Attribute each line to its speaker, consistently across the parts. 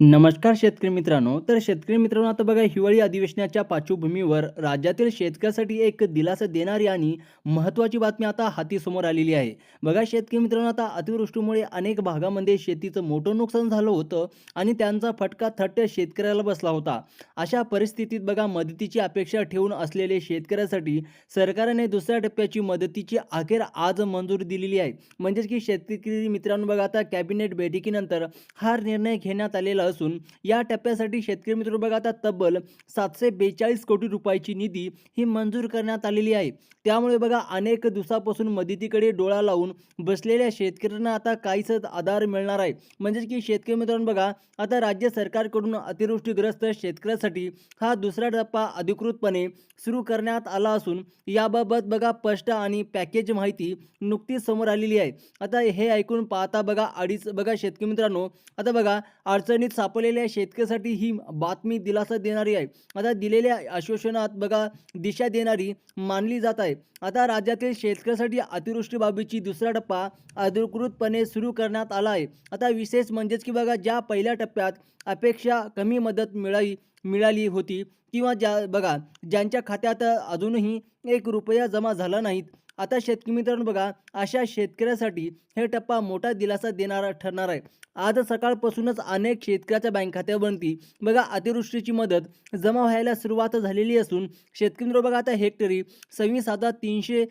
Speaker 1: नमस्कार शेतकरी मित्रांनो. तर शेतकरी मित्रांनो आता बघा हिवाळी अधिवेशनाच्या पार्श्वभूमीवर राज्यातील शेतकऱ्यासाठी एक दिलासा देणारी आणि महत्त्वाची बातमी आता हाती समोर आलेली आहे. बघा शेतकरी मित्रांनो आता अतिवृष्टीमुळे अनेक भागामध्ये शेतीचं मोठं नुकसान झालं होतं आणि त्यांचा फटका थट्ट शेतकऱ्याला बसला होता. अशा परिस्थितीत बघा मदतीची अपेक्षा ठेवून असलेले शेतकऱ्यासाठी सरकारने दुसऱ्या टप्प्याची मदतीची अखेर आज मंजुरी दिलेली आहे. म्हणजेच की शेतकरी मित्रांनो बघा आता कॅबिनेट बैठकीनंतर हा निर्णय घेण्यात आलेला असून या टप्प्यासाठी शेतकरी मित्र बघा आता तब्बल सातशे बेचाळीस कोटी रुपयाची निधी ही मंजूर करण्यात आलेली आहे. त्यामुळे बघा अनेक दिवसापासून मदतीकडे डोळा लावून बसलेल्या शेतकऱ्यांना आता काहीच आधार मिळणार आहे. म्हणजेच की शेतकरी मित्रांनो बघा आता राज्य सरकारकडून अतिवृष्टीग्रस्त शेतकऱ्यासाठी हा दुसरा टप्पा अधिकृतपणे सुरू करण्यात आला असून याबाबत बघा स्पष्ट आणि पॅकेज माहिती नुकतीच समोर आलेली आहे. आता हे ऐकून पाहता बघा अडीच बघा शेतकरी मित्रांनो आता बघा अडचणीत सापडलेल्या शेतकऱ्यासाठी ही बातमी दिलासा देणारी आहे. आता दिलेल्या आश्वासनात बघा दिशा देणारी मानली जात आहे. आता राज्यातील शेतकऱ्यासाठी अतिवृष्टीबाबीची दुसरा टप्पा अधिकृतपणे सुरू करण्यात आला आहे. आता विशेष म्हणजेच की बघा ज्या पहिल्या टप्प्यात अपेक्षा कमी मदत मिळाली मिळाली होती किंवा ज्या बघा ज्यांच्या खात्यात अजूनही एक रुपया जमा झाला नाहीत. आता शेतकरी मित्रांनो बघा अशा शेतकऱ्यासाठी हे टप्पा मोठा दिलासा देणारा ठरणार आहे. आज सकाळपासूनच अनेक शेतकऱ्याच्या बँक खात्यावरती बघा अतिवृष्टीची मदत जमा व्हायला सुरुवात झालेली असून शेतकरी बघा आता हेक्टरी सव्वीस हजार तीनशे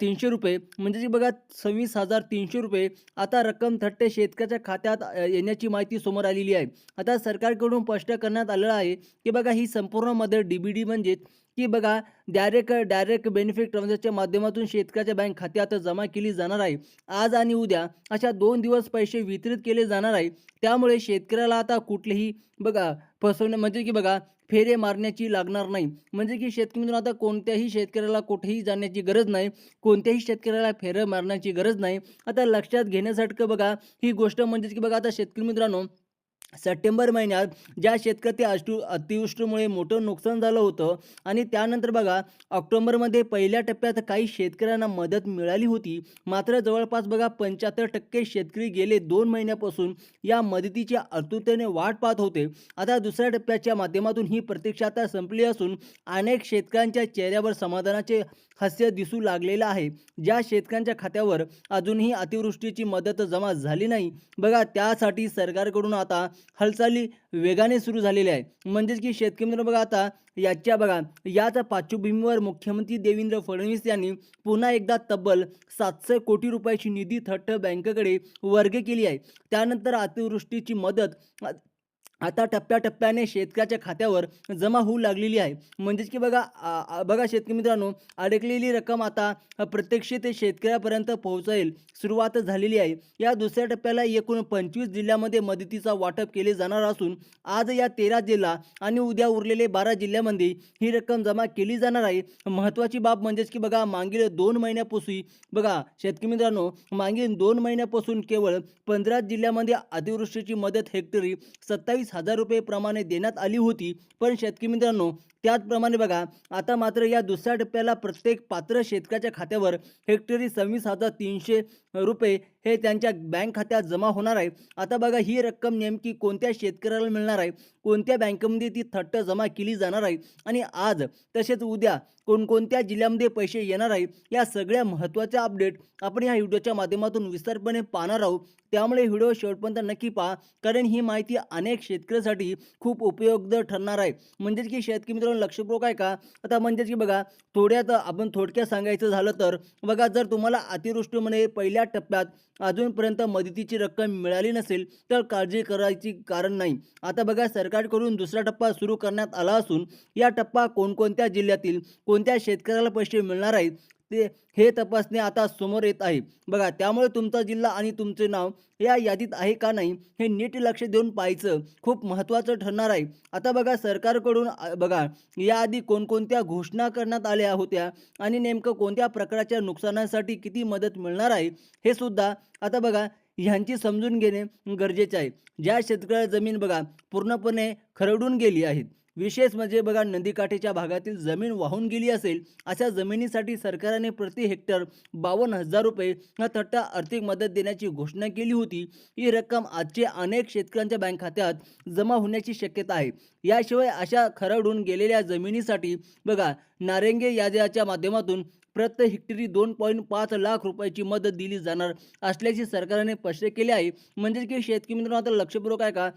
Speaker 1: तीनशे रुपये. म्हणजे की बघा सव्वीस हजार तीनशे रुपये आता रक्कम थट्टे शेतकऱ्याच्या खात्यात येण्याची माहिती समोर आलेली आहे. आता सरकारकडून स्पष्ट करण्यात आलेलं आहे की बघा ही संपूर्ण मदत डी बी डी म्हणजे की बघा डायरेक्ट डायरेक्ट बेनिफिट ट्रान्झॅक्शनच्या माध्यमातून शेतकऱ्याच्या बँक खात्यात जमा केली जाणार आहे. आज आणि उद्या अशा दोन दिवस पैसे वितरित केले जाणार आहे. त्यामुळे शेतकऱ्याला आता कुठलेही बघा फसवणे म्हणजे की बघा फेरे मारण्याची लागणार नाही. म्हणजे की शेतकरी आता कोणत्याही शेतकऱ्याला कुठेही जाण्याची गरज नाही. कोणत्याही शेतकऱ्याला फेरं मारण्याची गरज नाही. आता लक्षात घेण्यासारखं बघा ही गोष्ट म्हणजेच की बघा आता शेतकरी मित्रांनो सप्टेंबर महिन्यात ज्या शेतकरी अष्टू अतिवृष्टीमुळे मोठं नुकसान झालं होतं आणि त्यानंतर बघा ऑक्टोबरमध्ये पहिल्या टप्प्यात काही शेतकऱ्यांना मदत मिळाली होती. मात्र जवळपास बघा पंच्याहत्तर टक्के शेतकरी गेले दोन महिन्यापासून या मदतीच्या आतुरतेने वाट पाहत होते. आता दुसऱ्या टप्प्याच्या माध्यमातून ही प्रतीक्षा आता संपली असून अनेक शेतकऱ्यांच्या चेहऱ्यावर समाधानाचे हास्य दिसू लागलेलं आहे. ज्या शेतकऱ्यांच्या खात्यावर अजूनही अतिवृष्टीची मदत जमा झाली नाही. बघा त्यासाठी सरकारकडून आता हालचाली वेगाने सुरू झालेल्या आहे म्हणजेच की शेतकरी मित्र बघा आता याच्या बघा याच पार्श्वभूमीवर मुख्यमंत्री देवेंद्र फडणवीस यांनी पुन्हा एकदा तब्बल सातशे कोटी रुपयाची निधी थट्ट बँकेकडे वर्ग केली आहे. त्यानंतर अतिवृष्टीची मदत आता टप्प्याटप्प्याने शेतकऱ्याच्या खात्यावर जमा होऊ लागलेली आहे. म्हणजेच की बघा बघा शेतकरी मित्रांनो अडकलेली रक्कम आता प्रत्यक्ष ते शेतकऱ्यापर्यंत पोहोचेल सुरुवात झालेली आहे. या दुसऱ्या टप्प्याला एकूण पंचवीस जिल्ह्यामध्ये मदतीचा वाटप केले जाणार असून आज या तेरा जिल्हा आणि उद्या उरलेले बारा जिल्ह्यामध्ये ही रक्कम जमा केली जाणार आहे. महत्त्वाची बाब म्हणजेच की बघा मागील दोन महिन्यापासून बघा शेतकरी मित्रांनो मागील दोन महिन्यापासून केवळ पंधरा जिल्ह्यामध्ये अतिवृष्टीची मदत हेक्टरी सत्तावीस हजार रुपये प्रमाणे देण्यात आली होती. पण शेतकरी मित्रांनो त्याचप्रमाणे बघा आता मात्र या दुसऱ्या टप्प्याला प्रत्येक पात्र शेतकऱ्याच्या खात्यावर हेक्टरी सव्वीस हजार तीनशे रुपये हे त्यांच्या बँक खात्यात जमा होणार आहे. आता बघा ही रक्कम नेमकी कोणत्या शेतकऱ्याला मिळणार आहे? कोणत्या बँकेमध्ये ती थट्ट जमा केली जाणार आहे? आणि आज तसेच उद्या कोणकोणत्या जिल्ह्यामध्ये पैसे येणार आहे? या सगळ्या महत्त्वाच्या अपडेट आपण या व्हिडिओच्या माध्यमातून विस्तारपणे पाहणार आहोत. त्यामुळे व्हिडिओ शेवटपर्यंत नक्की पहा कारण ही माहिती अनेक शेतकऱ्यासाठी खूप उपयुक्त ठरणार आहे. म्हणजेच की शेतकरी मित्रांनो लक्षपूर्वक आहे का आता म्हणजेच की बघा थोड्यात आपण थोडक्यात सांगायचं झालं तर बघा जर तुम्हाला अतिवृष्टीमुळे पहिल्या टप्प्यात अजूनपर्यंत मदतीची रक्कम मिळाली नसेल तर काळजी करायची कारण नाही. आता बघा सरकारकडून दुसरा टप्पा सुरू करण्यात आला असून या टप्पा कोणकोणत्या जिल्ह्यातील कोणत्या शेतकऱ्याला पैसे मिळणार आहेत ते हे तपासणे आता समोर येत आहे. बघा त्यामुळे तुमचा जिल्हा आणि तुमचे नाव या यादीत आहे का नाही हे नीट लक्ष देऊन पाहायचं खूप महत्त्वाचं ठरणार आहे. आता बघा सरकारकडून बघा याआधी कोणकोणत्या घोषणा करण्यात आल्या होत्या आणि नेमकं कोणत्या प्रकारच्या नुकसानासाठी किती मदत मिळणार आहे हे सुद्धा आता बघा ह्यांची समजून घेणे गरजेचे आहे. ज्या शेतकऱ्याला जमीन बघा पूर्णपणे खरडून गेली आहेत विशेष म्हणजे बघा नदीकाठीच्या भागातील जमीन वाहून गेली असेल अशा जमिनीसाठी सरकारने प्रति हेक्टर बावन्न हजार रुपये हा थट्टा आर्थिक मदत देण्याची घोषणा केली होती. ही रक्कम आजचे अनेक शेतकऱ्यांच्या बँक खात्यात जमा होण्याची शक्यता आहे. याशिवाय अशा खरडून गेलेल्या जमिनीसाठी बघा नारेंगे याद्याच्या माध्यमातून प्रत्येक हेक्टरी दोन पॉईंट पाच लाख रुपयाची मदत दिली जाणार असल्याचे सरकारने स्पष्ट केले आहे. म्हणजेच की शेतकरी मित्रांनो आता लक्षपूर्वक आहे का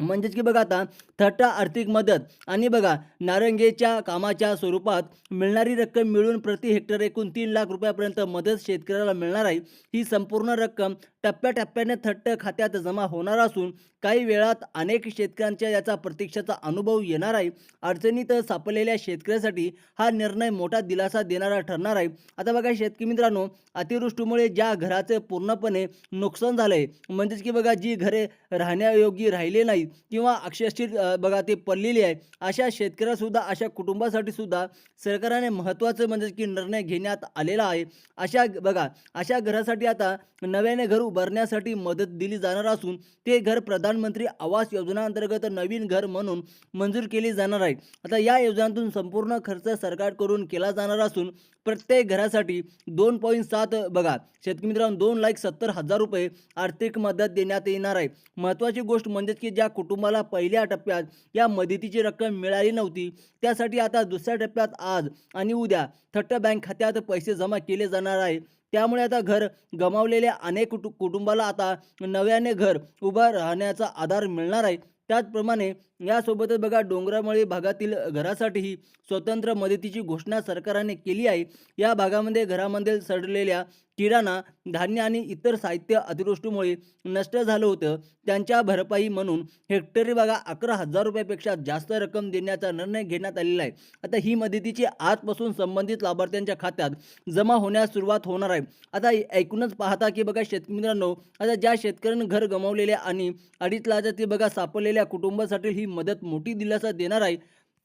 Speaker 1: म्हणजेच की बघा आता थट्टा आर्थिक मदत आणि बघा नारंगेच्या कामाच्या स्वरूपात मिळणारी रक्कम मिळून प्रति हेक्टर एकूण तीन लाख रुपयापर्यंत मदत शेतकऱ्याला मिळणार आहे. ही संपूर्ण रक्कम टप्प्याटप्प्याने थट्ट खात्यात जमा होणार असून काही वेळात अनेक शेतकऱ्यांच्या याचा प्रतीक्षाचा अनुभव येणार आहे. अडचणीत सापडलेल्या शेतकऱ्यासाठी हा निर्णय मोठा दिलासा देणारा ठरणार आहे. आता बघा शेतकरी मित्रांनो अतिवृष्टीमुळे ज्या घराचे पूर्णपणे नुकसान झालं आहे म्हणजेच की बघा जी घरे राहण्यायोग्य राहिले नाहीत किंवा अक्षरशः बघा ते पडलेली आहे. अशा शेतकऱ्यासुद्धा अशा कुटुंबासाठी सुद्धा सरकारने महत्त्वाचं म्हणजे की निर्णय घेण्यात आलेला आहे. अशा बघा अशा घरासाठी आता नव्याने घर उभारण्यासाठी मदत दिली जाणार असून ते घर प्रधानमंत्री आवास योजनाअंतर्गत नवीन घर म्हणून मंजूर केली जाणार आहे. आता या योजनातून संपूर्ण खर्च सरकारकडून केला जाणार असून प्रत्येक घरासाठी दोन पॉईंट सात बघा शेतकरी मित्रांनो दोन लाख सत्तर हजार रुपये आर्थिक मदत देण्यात येणार आहे. महत्त्वाची गोष्ट म्हणजेच की ज्या कुटुंबाला पहिल्या टप्प्यात या मदतीची रक्कम मिळाली नव्हती. त्यासाठी आता दुसऱ्या टप्प्यात आज आणि उद्या थट्ट बँक खात्यात पैसे जमा केले जाणार आहे. त्यामुळे आता घर गमावलेल्या अनेक कुटु कुटुंबाला आता नव्याने घर उभं राहण्याचा आधार मिळणार आहे. त्याचप्रमाणे यासोबतच बघा डोंगरामळी भागातील घरासाठीही स्वतंत्र मदतीची घोषणा सरकारने केली आहे. या भागामध्ये घरामध्ये सडलेल्या किराणा धान्य आणि इतर साहित्य अतिवृष्टीमुळे नष्ट झालं होतं. त्यांच्या भरपाई म्हणून हेक्टरी बघा अकरा हजार रुपयापेक्षा जास्त रक्कम देण्याचा निर्णय घेण्यात आलेला आहे. आता ही मदतीची आजपासून संबंधित लाभार्थ्यांच्या खात्यात जमा होण्यास सुरुवात होणार आहे. आता ऐकूनच पाहता की बघा शेतमित्रांनो आता ज्या शेतकऱ्यांनी घर गमावलेल्या आणि अडीच लाखातील बघा सापडलेल्या कुटुंबासाठी ही मदत मोठी दिलासा देणार आहे.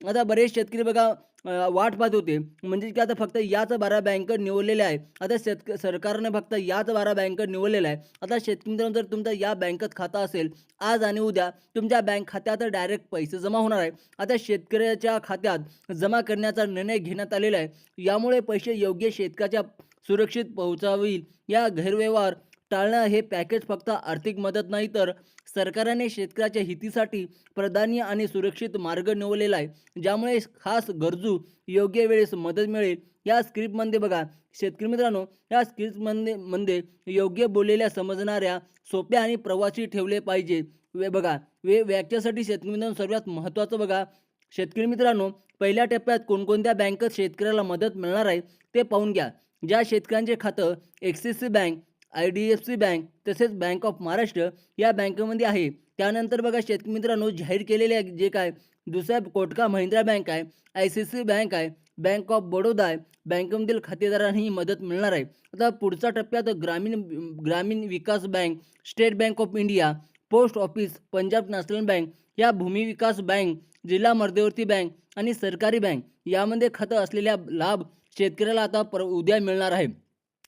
Speaker 1: आता बरेच शेतकरी बघा वाट पाहत होते. म्हणजे की आता फक्त याच बारा बँक निवडलेल्या आहे. आता शेतक सरकारने फक्त याच बारा बँक निवडलेल्या आहे. आता शेतकरी मित्रांनो जर तुमचा या बँकेत खाता असेल आज आणि उद्या तुमच्या बँक खात्यात डायरेक्ट पैसे जमा होणार आहे. आता शेतकऱ्याच्या खात्यात जमा करण्याचा निर्णय घेण्यात आलेला आहे. यामुळे पैसे योग्य शेतकऱ्याच्या सुरक्षित पोहोचावील या गैरव्यवहार टाळणं हे पॅकेज फक्त आर्थिक मदत नाही तर सरकारने शेतकऱ्याच्या हितीसाठी प्रधानी आणि सुरक्षित मार्ग निवडलेला आहे. ज्यामुळे खास गरजू योग्य वेळेस मदत मिळेल. या स्क्रिप्टमध्ये बघा शेतकरी मित्रांनो या स्क्रिप्टमध्ये मध्ये योग्य बोललेल्या समजणाऱ्या सोप्या आणि प्रवासी ठेवले पाहिजे. वे बघा वे व्याख्यासाठी शेतकरी मित्रांनो सर्वात महत्त्वाचं बघा शेतकरी मित्रांनो पहिल्या टप्प्यात कोणकोणत्या बँकेत शेतकऱ्याला मदत मिळणार आहे ते पाहून घ्या. ज्या शेतकऱ्यांचे खातं Axis bank I D F C bank तसेच बँक ऑफ महाराष्ट्र या बँकेमध्ये आहे. त्यानंतर बघा शेतकरी मित्रांनो जाहीर केलेले जे काय दुसऱ्या कोटका महिंद्रा बँक आहे आय सी सी बँक आहे बँक ऑफ बडोदा आहे बँकेमधील खातेदारांनाही मदत मिळणार आहे. आता पुढचा टप्प्यात ग्रामीण ग्रामीण विकास bank state bank of India post office Punjab national bank या भूमी विकास बँक जिल्हा मध्यवर्ती बँक आणि सरकारी बँक यामध्ये खातं असलेल्या लाभ शेतकऱ्याला आता पर उद्या मिळणार आहे.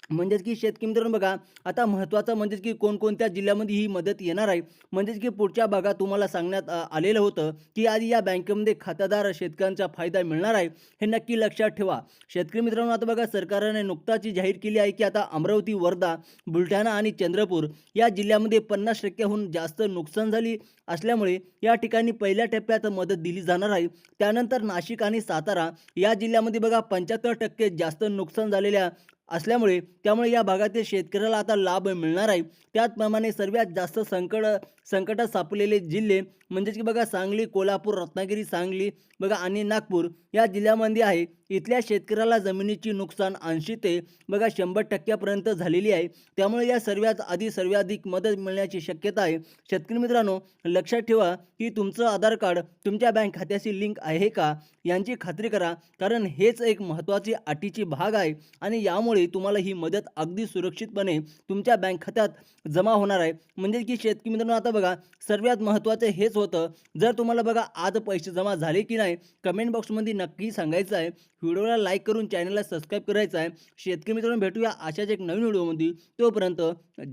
Speaker 1: म्हणजेच की शेतकरी मित्रांनो बघा आता महत्त्वाचं म्हणजेच की कोणकोणत्या जिल्ह्यामध्ये ही मदत येणार आहे. म्हणजेच की पुढच्या भागात तुम्हाला सांगण्यात आलेलं होतं की आधी या बँकेमध्ये खातेदार शेतकऱ्यांचा फायदा मिळणार आहे हे नक्की लक्षात ठेवा. शेतकरी मित्रांनो आता बघा सरकारने नुकताच जाहीर केली आहे की आता अमरावती वर्धा बुलढाणा आणि चंद्रपूर या जिल्ह्यामध्ये पन्नास टक्क्याहून जास्त नुकसान झाली असल्यामुळे या ठिकाणी पहिल्या टप्प्यात मदत दिली जाणार आहे. त्यानंतर नाशिक आणि सातारा या जिल्ह्यामध्ये बघा पंच्याहत्तर टक्के जास्त नुकसान झालेल्या असल्यामुळे त्यामुळे या भागातील शेतकऱ्याला आता लाभ मिळणार आहे. त्याचप्रमाणे सर्वात जास्त संकट संकटात सापडलेले जिल्हे म्हणजेच की बघा सांगली कोल्हापूर रत्नागिरी सांगली बघा आणि नागपूर या जिल्ह्यामध्ये आहे. इथल्या शेतकऱ्याला जमिनीची नुकसान ऐंशी ते बघा शंभर टक्क्यापर्यंत झालेली आहे. त्यामुळे या सर्वात आधी सर्वाधिक मदत मिळण्याची शक्यता आहे. शेतकरी मित्रांनो लक्षात ठेवा की तुमचं आधार कार्ड तुमच्या बँक खात्याशी लिंक आहे का? यांची खात्री करा. कारण हेच एक महत्त्वाची अटीची भाग आहे आणि यामुळे तुम्हाला ही मदत अगदी सुरक्षितपणे तुमच्या बँक खात्यात जमा होणार आहे. म्हणजे की शेतकरी मित्रांनो आता बघा सर्वात महत्त्वाचं हेच होतं. जर तुम्हाला बघा आज पैसे जमा झाले की नाही कमेंट बॉक्समध्ये नक्की सांगायचं आहे. व्हिडिओला लाईक करून चॅनलला सबस्क्राईब करायचं आहे. शेतकरी मित्रांनो भेटूया अशाच एक नवीन व्हिडिओमध्ये. तोपर्यंत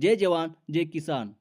Speaker 1: जय जवान जय किसान.